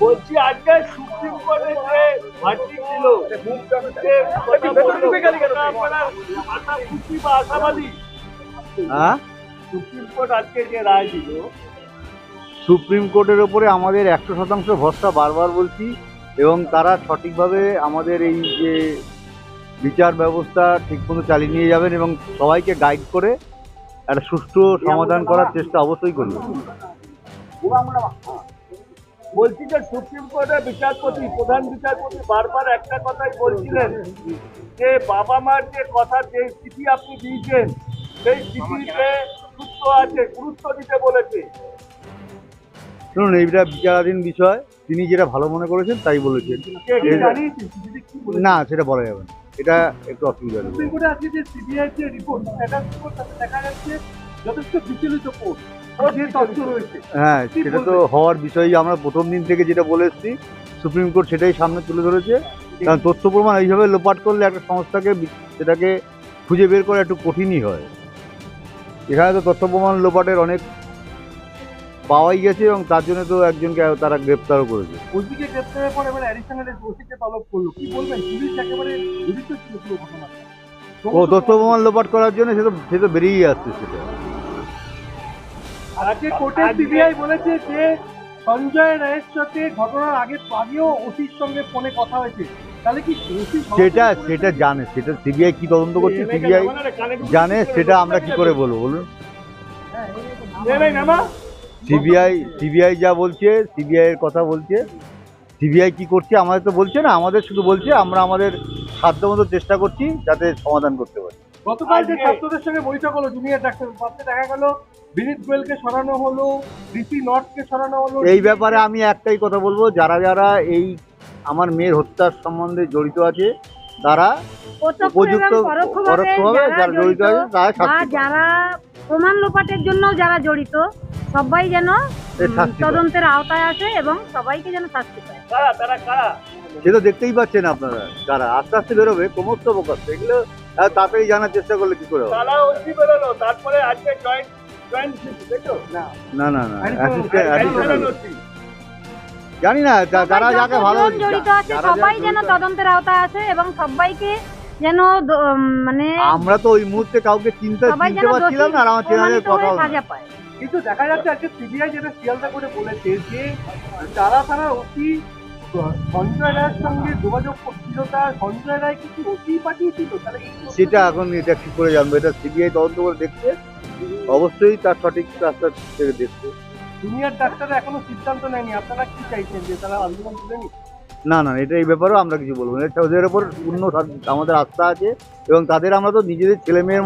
বলছি আজকে সুপ্রিম কোর্টে যে ভার্টি ছিল বা আশাবাদী। হ্যাঁ সুপ্রিম কোর্ট আজকে যে রায় দিল। সুপ্রিম কোর্টের ওপরে আমাদের একশো শতাংশ ভরসা বারবার বলছি এবং তারা সঠিকভাবে আমাদের এই যে বিচার ব্যবস্থা ঠিকমতো চালিয়ে নিয়ে যাবেন এবং সবাইকে গাইড করে একটা সুষ্ঠু সমাধান করার চেষ্টা অবশ্যই করবে বলছি যে সুপ্রিম কোর্টের বিচারপতি প্রধান বিচারপতি বারবার একটা কথাই বলছিলেন যে বাবা মার যে কথা যে চিঠি আপনি দিয়েছেন সেই চিঠিতে গুরুত্ব আছে গুরুত্ব দিতে বলেছে। শুনুন এইটা বিচারাধীন বিষয়। তিনি যেটা ভালো মনে করেছেন তাই বলেছেন। না সেটা বলা যাবে না। এটা একটু অসুবিধা হবে সুপ্রিম কোর্টে আজকে যে সিবিআই রিপোর্ট দেখা যাচ্ছে যথেষ্ট বিচলিত রয়েছে। হ্যাঁ সেটা তো হওয়ার বিষয়ই। আমরা প্রথম দিন থেকে যেটা বলে এসেছি সুপ্রিম কোর্ট সেটাই সামনে তুলে ধরেছে। কারণ তথ্য প্রমাণ এইভাবে লোপাট করলে একটা সংস্থাকে সেটাকে খুঁজে বের করা একটু কঠিনই হয়। এখানে তো তথ্য প্রমাণ লোপাটের অনেক পাওয়াই গেছে এবং তার জন্য তো একজনকে তারা গ্রেপ্তারও করেছে। ওইদিকে গ্রেপ্তারের পর এবার অ্যাডিশনাল ওসিকে তলব করল। কি বলবেন? পুলিশ একেবারে ছিল পুরো ঘটনাটা। ও তথ্য প্রমাণ লোপাট করার জন্য সে তো সে তো বেরিয়েই আসছে সেটা। আজকে কোর্টে সিবিআই বলেছে যে সঞ্জয় রায়ের সাথে ঘটনার আগে আগেও ওসির সঙ্গে ফোনে কথা হয়েছে। তাহলে কি সেটা সেটা জানে সেটা সিবিআই কি তদন্ত করছে সিবিআই জানে সেটা আমরা কি করে বলব বলুন? সিবিআই সিবিআই যা বলছে সিবিআই এর কথা বলছে সিবিআই কি করছে আমাদের তো বলছে না আমাদের শুধু বলছে আমরা আমাদের সাধ্যমতো চেষ্টা করছি যাতে সমাধান করতে গতকাল যে ছাত্রদের সঙ্গে বৈঠক হলো জুনিয়র ডাক্তার পাশে দেখা গেল বিনীত গোয়েলকে সরানো হলো ডিসি নর্থকে সরানো হলো এই ব্যাপারে আমি একটাই কথা বলব যারা যারা এই আমার মেয়ের হত্যার সম্বন্ধে জড়িত আছে তারা উপযুক্ত পরোক্ষভাবে যারা জড়িত আছে তারা। যারা প্রমাণ লোপাটের জন্য যারা জড়িত সবাই যেন। তদন্তের আওতায় আসে এবং সবাইকে যেন শাস্তি পায়। কারা তারা কারা? সে তো দেখতেই পাচ্ছেন আপনারা যারা আস্তে আস্তে বেরোবে ক্রমশ প্রকাশ এগুলো তাড়াতাড়ি জানার চেষ্টা করলে কি করে হবে? তারা ওসি বেরোলো তারপরে আজকে জয়েন্ট জয়েন্ট না। না না জানি না যারা যাকে ভালো জড়িত আছে সবাই যেন তদন্তের আওতায় আসে এবং সবাইকে যেন মানে আমরা তো ওই মুহূর্তে কাউকে চিন্তা চিনতে পারছিলাম না আর আমার চেনাদের প্রমাণিত কিন্তু দেখা যাচ্ছে আজকে সিবিআই যেটা শিয়ালদা করে বলেছে যে তারা তারা অতি সঞ্জয় রায়ের সঙ্গে যোগাযোগ করছিল তা সঞ্জয় রায় কিছু অতি পাঠিয়েছিল। সেটা এখন এটা কি করে জানব? এটা সিবিআই তদন্ত করে দেখছে। অবশ্যই তার সঠিক রাস্তা থেকে দেখছে। জুনিয়র ডাক্তাররা এখনও সিদ্ধান্ত নেয়নি। আপনারা কি চাইছেন যে তারা আন্দোলন তুলে নিক? না না এটা এই ব্যাপারেও আমরা কিছু বলব না। এটা ওদের ওপর পূর্ণ আমাদের আস্থা আছে এবং তাদের আমরা তো নিজেদের ছেলে মেয়ের